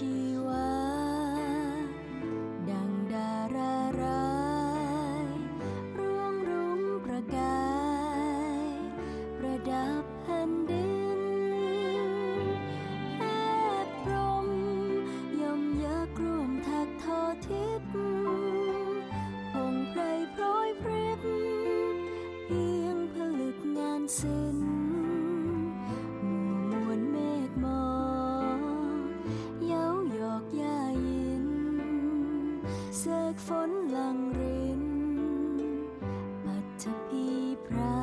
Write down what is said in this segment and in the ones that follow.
心。 นลังริน ปัจภีพระ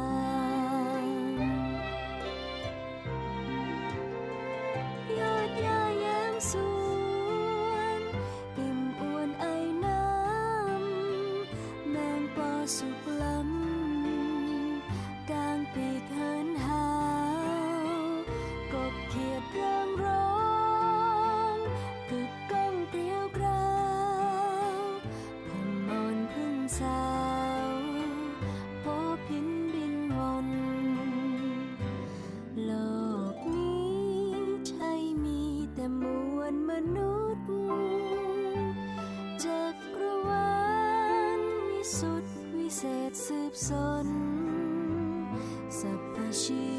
ยอดยาแย้มสูนเต็มอ้วนไอน้ำ แมงปอสุกล้ำ เสาพบหินบินวนโลกนี้ใช่มีแต่มวลมนุษย์จักรวาลวิสุทวิเศษสืบสนสัพพชี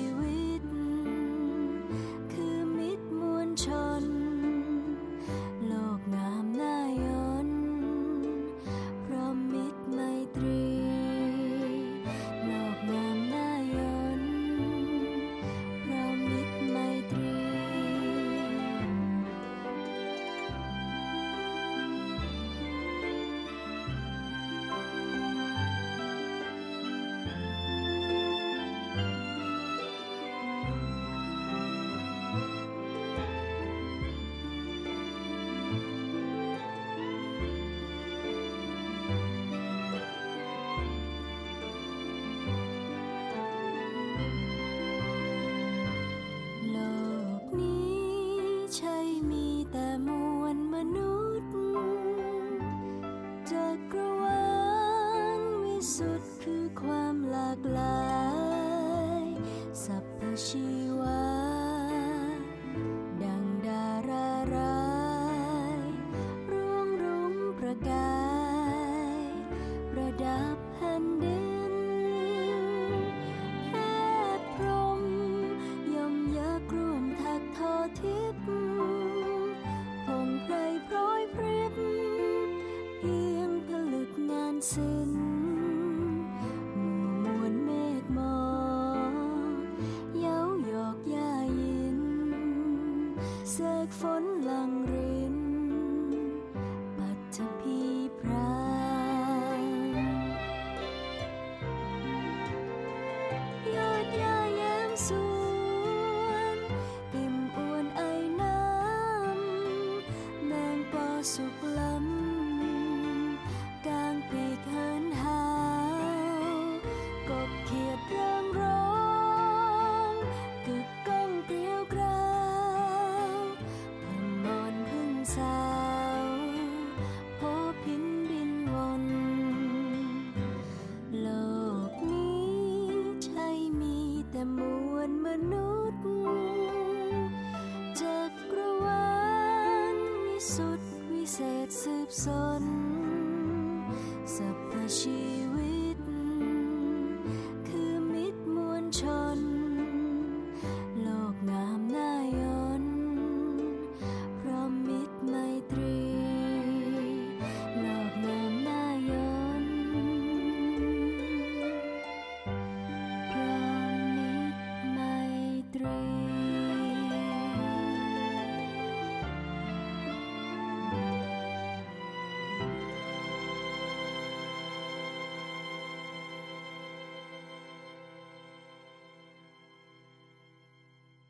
ความหลากหลายสรรพชีวา แต่มวลมนุษย์จักรวาลวิสุทธิวิเศษสืบสนสรรพชีวิต